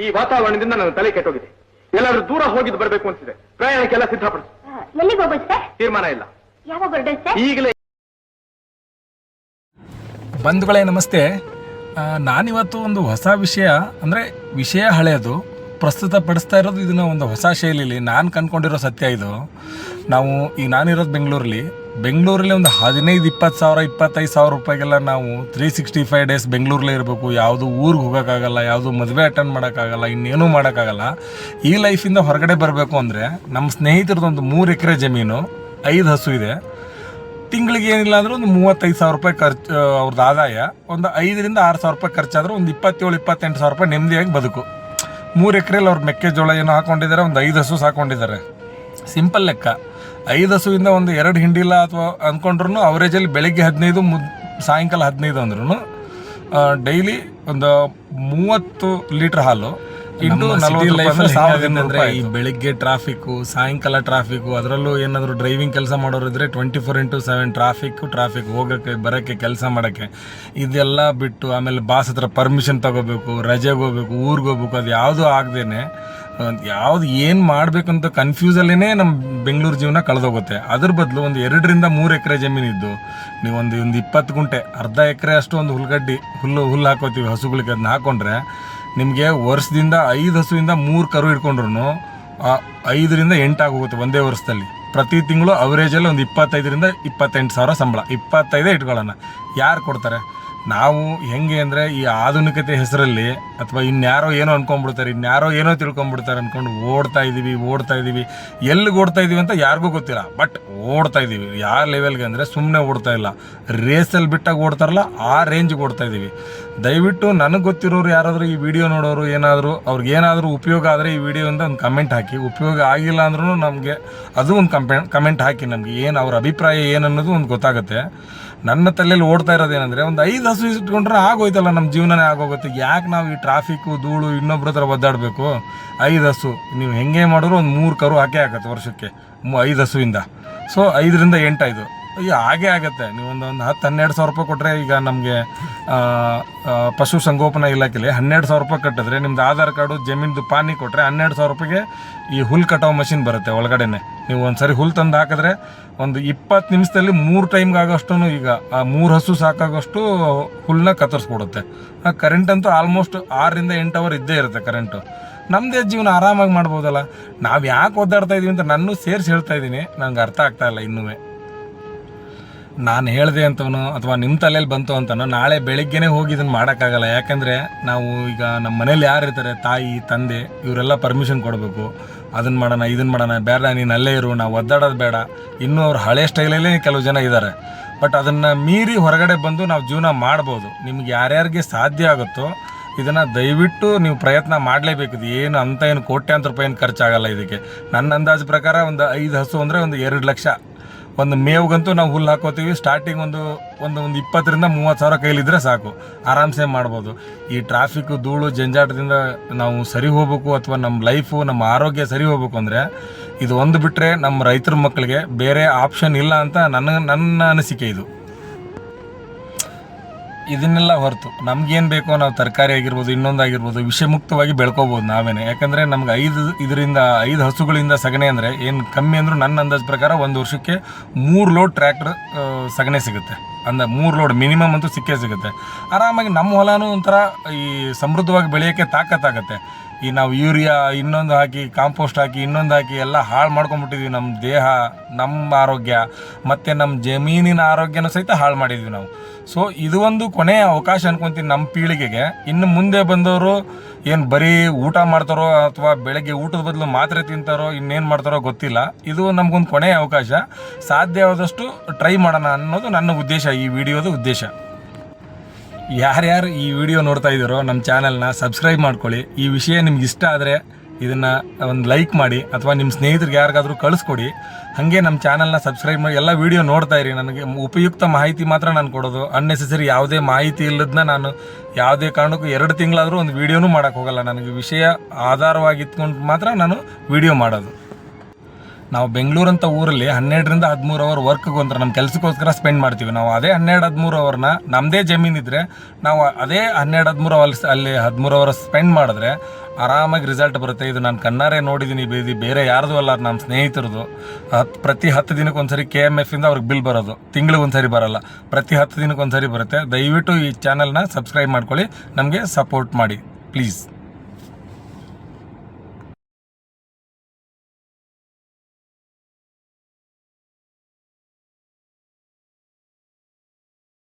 ಈ ವಾತಾವರಣದಿಂದ ನನ್ನ ತಲೆ ಕೆಟ್ಟೋಗಿದೆ. ಎಲ್ಲಾದ್ರೂ ದೂರ ಹೋಗಿದ್ದು ಬರಬೇಕು ಅಂತಿದೆ ಪ್ರಯಾಣಕ್ಕೆಲ್ಲ ಸಿದ್ಧಪಡಿಸು ಎಲ್ಲಿಗೆ ಹೋಗೋದು ಸರ್ ತೀರ್ಮಾನ ಇಲ್ಲ. ಯಾವಾಗ ಹೊರಡೋದು ಸರ್ ಈಗಲೇ ಬಂಧುಗಳೇ ನಮಸ್ತೆ. ಆ, ನಾನಿವತ್ತು ಒಂದು ಹೊಸ ವಿಷಯ ಅಂದರೆ ವಿಷಯ ಹಳೆಯದು. ಪ್ರಸ್ತುತ ಪಡಿಸ್ತಾ ಇರೋದು ಇದನ್ನ ಒಂದು ಹೊಸ ಶೈಲಿಲಿ. ನಾನು ಕಂಡ್ಕೊಂಡಿರೋ ಸತ್ಯ ಇದು. ನಾವು ಈಗ ನಾನಿರೋದು ಬೆಂಗಳೂರಲ್ಲಿ. ಬೆಂಗಳೂರಲ್ಲಿ ಒಂದು ಹದಿನೈದು, ಇಪ್ಪತ್ತು ಸಾವಿರ, ಇಪ್ಪತ್ತೈದು ಸಾವಿರ ರೂಪಾಯಿಗೆಲ್ಲ ನಾವು ತ್ರೀ ಸಿಕ್ಸ್ಟಿ ಫೈವ್ ಡೇಸ್ ಬೆಂಗಳೂರಲ್ಲೇ ಇರಬೇಕು. ಯಾವುದು ಊರಿಗೆ ಹೋಗೋಕ್ಕಾಗಲ್ಲ, ಯಾವುದು ಮದುವೆ ಅಟೆಂಡ್ ಮಾಡೋಕ್ಕಾಗಲ್ಲ, ಇನ್ನೇನೂ ಮಾಡೋಕ್ಕಾಗಲ್ಲ. ಈ ಲೈಫಿಂದ ಹೊರಗಡೆ ಬರಬೇಕು ಅಂದರೆ ನಮ್ಮ ಸ್ನೇಹಿತರದೊಂದು ಮೂರು ಎಕರೆ ಜಮೀನು, ಐದು ಹಸು ಇದೆ. ತಿಂಗಳಿಗೆ ಏನಿಲ್ಲ ಅಂದ್ರೆ ಒಂದು ಮೂವತ್ತೈದು ಸಾವಿರ ರೂಪಾಯಿ ಖರ್ಚು ಅವ್ರದ್ದು ಆದಾಯ. ಒಂದು ಐದರಿಂದ ಆರು ಸಾವಿರ ರೂಪಾಯಿ ಖರ್ಚಾದ್ರೆ ಒಂದು ಇಪ್ಪತ್ತೇಳು, ಇಪ್ಪತ್ತೆಂಟು ಸಾವಿರ ರೂಪಾಯಿ ನೆಮ್ಮದಿಯಾಗಿ ಬದುಕು. ಮೂರು ಎಕರೆಯಲ್ಲಿ ಅವ್ರು ಮೆಕ್ಕೆಜೋಳ ಏನೋ ಹಾಕೊಂಡಿದ್ದಾರೆ, ಒಂದು ಐದು ಹಸು ಸಾಕೊಂಡಿದ್ದಾರೆ. ಸಿಂಪಲ್ ಲೆಕ್ಕ. ಐದು ಹಸುವಿಂದ ಒಂದು ಎರಡು ಹಿಂಡಿಲ್ಲ ಅಥವಾ ಅಂದ್ಕೊಂಡ್ರು ಅವರೇಜಲ್ಲಿ ಬೆಳಗ್ಗೆ ಹದಿನೈದು ಮು ಸಾಯಂಕಾಲ ಹದಿನೈದು ಅಂದ್ರೂ ಡೈಲಿ ಒಂದು ಮೂವತ್ತು ಲೀಟ್ರ್ ಹಾಲು ಈ ಬೆಳಿಗ್ಗೆ ಟ್ರಾಫಿಕ್ಕು ಸಾಯಂಕಾಲ ಟ್ರಾಫಿಕ್ಕು ಅದರಲ್ಲೂ ಏನಾದರೂ ಡ್ರೈವಿಂಗ್ ಕೆಲಸ ಮಾಡೋರಿದ್ರೆ twenty four into seven traffic traffic ಹೋಗಕ್ಕೆ ಬರೋಕ್ಕೆ ಕೆಲಸ ಮಾಡೋಕ್ಕೆ ಇದೆಲ್ಲ ಬಿಟ್ಟು ಆಮೇಲೆ ಬಾಸ್ ಹತ್ರ ಪರ್ಮಿಷನ್ ತಗೋಬೇಕು ರಜೆಗೆ ಹೋಗ್ಬೇಕು ಊರಿಗೆ ಹೋಗ್ಬೇಕು ಅದು ಯಾವುದೂ ಆಗದೇನೆ ಯಾವ್ದು ಏನು ಮಾಡಬೇಕಂತ ಕನ್ಫ್ಯೂಸಲ್ಲೇ ನಮ್ಮ ಬೆಂಗಳೂರು ಜೀವನ ಕಳೆದೋಗುತ್ತೆ. ಅದ್ರ ಬದಲು ಒಂದು ಎರಡರಿಂದ ಮೂರು ಎಕರೆ ಜಮೀನಿದ್ದು. ನೀವು ಒಂದು ಒಂದು ಇಪ್ಪತ್ತು ಗುಂಟೆ, ಅರ್ಧ ಎಕರೆ ಅಷ್ಟು ಒಂದು ಹುಲ್ಗಡ್ಡಿ, ಹುಲ್ಲು ಹುಲ್ಲು ಹಾಕೋತೀವಿ ಹಸುಗಳಿಗೆ ಅದನ್ನ ಹಾಕೊಂಡ್ರೆ, ನಿಮಗೆ ವರ್ಷದಿಂದ ಐದು ಹಸುವಿಂದ ಮೂರು ಕರು ಇಟ್ಕೊಂಡ್ರು ಐದರಿಂದ ಎಂಟಾಗಿ ಹೋಗುತ್ತೆ ಒಂದೇ ವರ್ಷದಲ್ಲಿ. ಪ್ರತಿ ತಿಂಗಳು ಅವರೇಜಲ್ಲಿ ಒಂದು ಇಪ್ಪತ್ತೈದರಿಂದ ಇಪ್ಪತ್ತೆಂಟು ಸಾವಿರ ಸಂಬಳ. ಇಪ್ಪತ್ತೈದೇ ಇಟ್ಕೊಳ್ಳೋಣ. ಯಾರು ಕೊಡ್ತಾರೆ? ನಾವು ಹೆಂಗೆ ಅಂದರೆ ಈ ಆಧುನಿಕತೆ ಹೆಸರಲ್ಲಿ ಅಥವಾ ಇನ್ಯಾರೋ ಏನೋ ಅಂದ್ಕೊಂಡ್ಬಿಡ್ತಾರೆ ಇನ್ಯಾರೋ ಏನೋ ತಿಳ್ಕೊಂಡ್ಬಿಡ್ತಾರೆ ಅಂದ್ಕೊಂಡು ಓಡ್ತಾ ಇದ್ದೀವಿ ಓಡ್ತಾ ಇದ್ದೀವಿ ಎಲ್ಲಿಗೆ ಓಡ್ತಾ ಇದ್ದೀವಿ ಅಂತ ಯಾರಿಗೂ ಗೊತ್ತಿಲ್ಲ. ಬಟ್ ಓಡ್ತಾ ಇದ್ದೀವಿ ಯಾವ ಲೆವೆಲ್ಗೆ ಅಂದರೆ ಸುಮ್ಮನೆ ಓಡ್ತಾ ಇಲ್ಲ. ರೇಸಲ್ಲಿ ಬಿಟ್ಟಾಗ ಓಡ್ತಾರಲ್ಲ, ಆ ರೇಂಜ್ಗೆ ಓಡ್ತಾ ಇದ್ದೀವಿ ದಯವಿಟ್ಟು ನನಗೆ ಗೊತ್ತಿರೋರು ಯಾರಾದರೂ ಈ ವಿಡಿಯೋ ನೋಡೋರು ಏನಾದರೂ, ಅವ್ರಿಗೆ ಏನಾದರೂ ಉಪಯೋಗ ಆದರೆ ಈ ವಿಡಿಯೋಯಿಂದ ಒಂದು ಕಮೆಂಟ್ ಹಾಕಿ. ಉಪಯೋಗ ಆಗಿಲ್ಲ ಅಂದ್ರೂ ನಮಗೆ ಅದು ಒಂದು ಕಂಪೆ ಕಮೆಂಟ್ ಹಾಕಿ ನಮಗೆ ಏನು ಅವ್ರ ಅಭಿಪ್ರಾಯ ಏನು ಅನ್ನೋದು ಒಂದು ಗೊತ್ತಾಗುತ್ತೆ. ನನ್ನ ತಲೆಯಲ್ಲಿ ಓಡ್ತಾ ಇರೋದೇನೆಂದರೆ ಒಂದು ಐದು ಹಸು ಇಟ್ಕೊಂಡ್ರೆ ಆಗೋಯ್ತಲ್ಲ ನಮ್ಮ ಜೀವನನೇ ಆಗೋಗುತ್ತೆ. ಯಾಕೆ ನಾವು ಈ ಟ್ರಾಫಿಕ್ಕು ಧೂಳು ಇನ್ನೊಬ್ರ ಹತ್ರ ಒದ್ದಾಡಬೇಕು? ಐದು ಹಸು. ನೀವು ಹೆಂಗೆ ಮಾಡಿದ್ರು ಒಂದು ಮೂರು ಕರು ಹಾಕೇ ಆಗತ್ತೆ ವರ್ಷಕ್ಕೆ. ಐದು ಹಸುವಿಂದ. ಸೊ ಐದರಿಂದ ಎಂಟಾಯ್ತು ಅಯ್ಯೋ ಹಾಗೆ ಆಗುತ್ತೆ. ನೀವು ಒಂದು ಒಂದು ಹತ್ತು, ಹನ್ನೆರಡು ಸಾವಿರ ರೂಪಾಯಿ ಕೊಟ್ಟರೆ ಈಗ ನಮಗೆ ಪಶು ಸಂಗೋಪನಾ ಇಲಾಖೆಲಿ ಹನ್ನೆರಡು ಸಾವಿರ ರೂಪಾಯಿ ಕಟ್ಟಿದ್ರೆ ನಿಮ್ದು ಆಧಾರ್ ಕಾರ್ಡು, ಜಮೀನ್ದು ಪಾನಿ ಕೊಟ್ಟರೆ ಹನ್ನೆರಡು ಸಾವಿರ ರೂಪಾಯಿಗೆ ಈ ಹುಲ್ ಕಟಾವು ಮಷಿನ್ ಬರುತ್ತೆ ಒಳಗಡೆನೆ. ನೀವು ಒಂದು ಸರಿ ಹುಲ್ ತಂದು ಹಾಕಿದ್ರೆ ಒಂದು ಇಪ್ಪತ್ತು ನಿಮಿಷದಲ್ಲಿ ಮೂರು ಟೈಮ್ಗೆ ಆಗೋಷ್ಟು ಈಗ, ಆ, ಮೂರು ಹಸು ಸಾಕಾಗೋಷ್ಟು ಹುಲ್ಲನ್ನ ಕತ್ತರಿಸ್ಕೊಡುತ್ತೆ ಆ ಕರೆಂಟ್ ಅಂತೂ ಆಲ್ಮೋಸ್ಟ್ ಆರರಿಂದ ಎಂಟು ಅವರ್ ಇದ್ದೇ ಇರುತ್ತೆ ಕರೆಂಟು ನಮ್ಮದೇ ಜೀವನ ಆರಾಮಾಗಿ ಮಾಡ್ಬೋದಲ್ಲ? ನಾವು ಯಾಕೆ ಒದ್ದಾಡ್ತಾ ಇದೀವಿ ಅಂತ ನನ್ನೂ ಸೇರಿಸಿ ಹೇಳ್ತಾ ಇದ್ದೀನಿ ನಂಗೆ ಅರ್ಥ ಆಗ್ತಾ ಇಲ್ಲ ಇನ್ನೂ ನಾನು ಹೇಳಿದೆ ಅಂತವನು ಅಥವಾ ನಿಮ್ಮ ತಲೆಯಲ್ಲಿ ಬಂತು ಅಂತನೋ ನಾಳೆ ಬೆಳಿಗ್ಗೆನೇ ಹೋಗಿ ಇದನ್ನು ಮಾಡೋಕ್ಕಾಗಲ್ಲ. ಯಾಕಂದರೆ ನಾವು ಈಗ ನಮ್ಮ ಮನೇಲಿ ಯಾರು ಇರ್ತಾರೆ? ತಾಯಿ, ತಂದೆ, ಇವರೆಲ್ಲ ಪರ್ಮಿಷನ್ ಕೊಡಬೇಕು. ಅದನ್ನು ಮಾಡೋಣ ಇದನ್ನು ಮಾಡೋಣ ಬೇಡ ನೀನು ಅಲ್ಲೇ ಇರು, ನಾವು ಒದ್ದಾಡೋದು ಬೇಡ. ಇನ್ನೂ ಅವ್ರು ಹಳೆ ಸ್ಟೈಲಲ್ಲೇ ಕೆಲವು ಜನ ಇದ್ದಾರೆ ಬಟ್ ಅದನ್ನು ಮೀರಿ ಹೊರಗಡೆ ಬಂದು ನಾವು ಜೀವನ ಮಾಡ್ಬೋದು. ನಿಮ್ಗೆ ಯಾರ್ಯಾರಿಗೆ ಸಾಧ್ಯ ಆಗುತ್ತೋ ಇದನ್ನು ದಯವಿಟ್ಟು ನೀವು ಪ್ರಯತ್ನ ಮಾಡಲೇಬೇಕಿದೆ ಏನು ಅಂತ ಏನು ಕೋಟ್ಯಾಂತರ ರೂಪಾಯಿ ಏನು ಖರ್ಚಾಗಲ್ಲ ಇದಕ್ಕೆ. ನನ್ನ ಅಂದಾಜು ಪ್ರಕಾರ ಒಂದು ಐದು ಹಸು ಅಂದರೆ ಒಂದು ಎರಡು ಲಕ್ಷ. ಒಂದು ಮೇವ್ಗಂತೂ ನಾವು ಹುಲ್ಲು ಹಾಕೋತೀವಿ. ಸ್ಟಾರ್ಟಿಂಗ್ ಒಂದು ಒಂದು ಒಂದು ಇಪ್ಪತ್ತರಿಂದ ಮೂವತ್ತು ಸಾವಿರ ಕೈಲಿದ್ರೆ ಸಾಕು. ಆರಾಮ್ಸೆ ಮಾಡ್ಬೋದು. ಈ ಟ್ರಾಫಿಕ್ ಧೂಳು, ಜಂಜಾಟದಿಂದ ನಾವು ಸರಿ ಹೋಗ್ಬೇಕು ಅಥವಾ ನಮ್ಮ ಲೈಫು ನಮ್ಮ ಆರೋಗ್ಯ ಸರಿ ಹೋಗ್ಬೇಕು ಅಂದರೆ ಇದು ಒಂದು ಬಿಟ್ಟರೆ ನಮ್ಮ ರೈತರ ಮಕ್ಕಳಿಗೆ ಬೇರೆ ಆಪ್ಷನ್ ಇಲ್ಲ ಅಂತ ನನ್ನ ನನ್ನ ಅನಿಸಿಕೆ ಇದು. ಇದನ್ನೆಲ್ಲ ಹೊರತು. ನಮ್ಗೇನು ಬೇಕೋ ನಾವು ತರಕಾರಿ ಆಗಿರ್ಬೋದು ಇನ್ನೊಂದಾಗಿರ್ಬೋದು ವಿಷಮುಕ್ತವಾಗಿ ಬೆಳ್ಕೋಬೋದು ನಾವೇನೆ. ಯಾಕಂದರೆ ನಮ್ಗೆ ಐದು ಇದರಿಂದ, ಐದು ಹಸುಗಳಿಂದ ಸಗಣಿ ಅಂದರೆ ಏನು ಕಮ್ಮಿ ಅಂದರೂ ನನ್ನ ಅಂದಾಜು ಪ್ರಕಾರ ಒಂದು ವರ್ಷಕ್ಕೆ ಮೂರು ಲೋಡ್ ಟ್ರ್ಯಾಕ್ಟರ್ ಸಗಣಿ ಸಿಗುತ್ತೆ. ಅಂದ ಮೂರು ಲೋಡ್ ಮಿನಿಮಮ್ ಅಂತೂ ಸಿಕ್ಕೇ ಸಿಗುತ್ತೆ. ಆರಾಮಾಗಿ ನಮ್ಮ ಹೊಲನೂ ಒಂಥರ ಈ ಸಮೃದ್ಧವಾಗಿ ಬೆಳೆಯೋಕ್ಕೆ ಆಗುತ್ತೆ. ಈ ನಾವು ಯೂರಿಯಾ ಇನ್ನೊಂದು ಹಾಕಿ, ಕಾಂಪೋಸ್ಟ್ ಹಾಕಿ, ಇನ್ನೊಂದು ಹಾಕಿ ಎಲ್ಲ ಹಾಳು ಮಾಡ್ಕೊಂಡ್ಬಿಟ್ಟಿದ್ವಿ ನಮ್ಮ ದೇಹ, ನಮ್ಮ ಆರೋಗ್ಯ, ಮತ್ತು ನಮ್ಮ ಜಮೀನಿನ ಆರೋಗ್ಯನೂ ಸಹಿತ ಹಾಳು ಮಾಡಿದ್ವಿ ನಾವು. ಸೊ ಇದು ಒಂದು ಕೊನೆಯ ಅವಕಾಶ ಅನ್ಕೊಂತೀನಿ ನಮ್ಮ ಪೀಳಿಗೆಗೆ. ಇನ್ನು ಮುಂದೆ ಬಂದವರು ಏನು ಬರೀ ಊಟ ಮಾಡ್ತಾರೋ ಅಥವಾ ಬೆಳಗ್ಗೆ ಊಟದ ಬದಲು ಮಾತ್ರೆ ತಿಂತಾರೋ, ಇನ್ನೇನು ಮಾಡ್ತಾರೋ ಗೊತ್ತಿಲ್ಲ. ಇದು ನಮಗೊಂದು ಕೊನೆಯ ಅವಕಾಶ. ಸಾಧ್ಯವಾದಷ್ಟು ಟ್ರೈ ಮಾಡೋಣ ಅನ್ನೋದು ನನ್ನ ಉದ್ದೇಶ, ಈ ವಿಡಿಯೋದ ಉದ್ದೇಶ. ಯಾರ್ಯಾರು ಈ ವಿಡಿಯೋ ನೋಡ್ತಾ ಇದ್ದೀರೋ ನಮ್ಮ ಚಾನಲ್ನ ಸಬ್ಸ್ಕ್ರೈಬ್ ಮಾಡ್ಕೊಳ್ಳಿ. ಈ ವಿಷಯ ನಿಮ್ಗೆ ಇಷ್ಟ ಆದರೆ ಇದನ್ನು ಒಂದು ಲೈಕ್ ಮಾಡಿ ಅಥವಾ ನಿಮ್ಮ ಸ್ನೇಹಿತರಿಗೆ ಯಾರಿಗಾದರೂ ಕಳಿಸ್ಕೊಡಿ. ಹಾಗೆ ನಮ್ಮ ಚಾನಲ್ನ ಸಬ್ಸ್ಕ್ರೈಬ್ ಮಾಡಿ ಎಲ್ಲ ವೀಡಿಯೋ ನೋಡ್ತಾ ಇರಿ. ನನಗೆ ಉಪಯುಕ್ತ ಮಾಹಿತಿ ಮಾತ್ರ ನಾನು ಕೊಡೋದು. ಅನ್ನೆಸೆಸರಿ ಯಾವುದೇ ಮಾಹಿತಿ ಇಲ್ಲದನ್ನ ನಾನು ಯಾವುದೇ ಕಾರಣಕ್ಕೂ ಎರಡು ತಿಂಗಳಾದರೂ ಒಂದು ವೀಡಿಯೋನೂ ಮಾಡೋಕ್ಕೆ ಹೋಗಲ್ಲ. ನನಗೆ ವಿಷಯ ಆಧಾರವಾಗಿ ಇಟ್ಕೊಂಡು ಮಾತ್ರ ನಾನು ವೀಡಿಯೋ ಮಾಡೋದು. ನಾವು ಬೆಂಗಳೂರು ಅಂತ ಊರಲ್ಲಿ ಹನ್ನೆರಡರಿಂದ ಹದಿಮೂರು ಅವರ್ ವರ್ಕ್ಗೋಸ್ಕರ ನಮ್ಮ ಕೆಲಸಕ್ಕೋಸ್ಕರ ಸ್ಪೆಂಡ್ ಮಾಡ್ತೀವಿ. ನಾವು ಅದೇ ಹನ್ನೆರಡು ಹದಿಮೂರು ಅವರ್ನ ನಮ್ಮದೇ ಜಮೀನಿದ್ರೆ ನಾವು ಅದೇ ಹನ್ನೆರಡು ಹದಿಮೂರು ಅವರ್ ಅಲ್ಲಿ ಹದಿಮೂರು ಅವರ್ ಸ್ಪೆಂಡ್ ಮಾಡಿದ್ರೆ ಆರಾಮಾಗಿ ರಿಸಲ್ಟ್ ಬರುತ್ತೆ. ಇದು ನಾನು ಕಣ್ಣಾರೆ ನೋಡಿದ್ದೀನಿ ಬೀದಿ ಬೇರೆ ಯಾರ್ದು ಅಲ್ಲ ನಮ್ಮ ಸ್ನೇಹಿತರದು. ಹತ್ತು ಪ್ರತಿ ಹತ್ತು ದಿನಕ್ಕೆ ಒಂದ್ಸರಿ ಕೆ ಎಂ ಎಫಿಂದ ಅವ್ರಿಗೆ ಬಿಲ್ ಬರೋದು. ತಿಂಗಳಿಗೆ ಒಂದ್ಸರಿ ಬರಲ್ಲ. ಪ್ರತಿ ಹತ್ತು ದಿನಕ್ಕೆ ಒಂದ್ಸರಿ ಬರುತ್ತೆ. ದಯವಿಟ್ಟು ಈ ಚಾನಲ್ನ ಸಬ್ಸ್ಕ್ರೈಬ್ ಮಾಡ್ಕೊಳ್ಳಿ. ನಮಗೆ ಸಪೋರ್ಟ್ ಮಾಡಿ. ಪ್ಲೀಸ್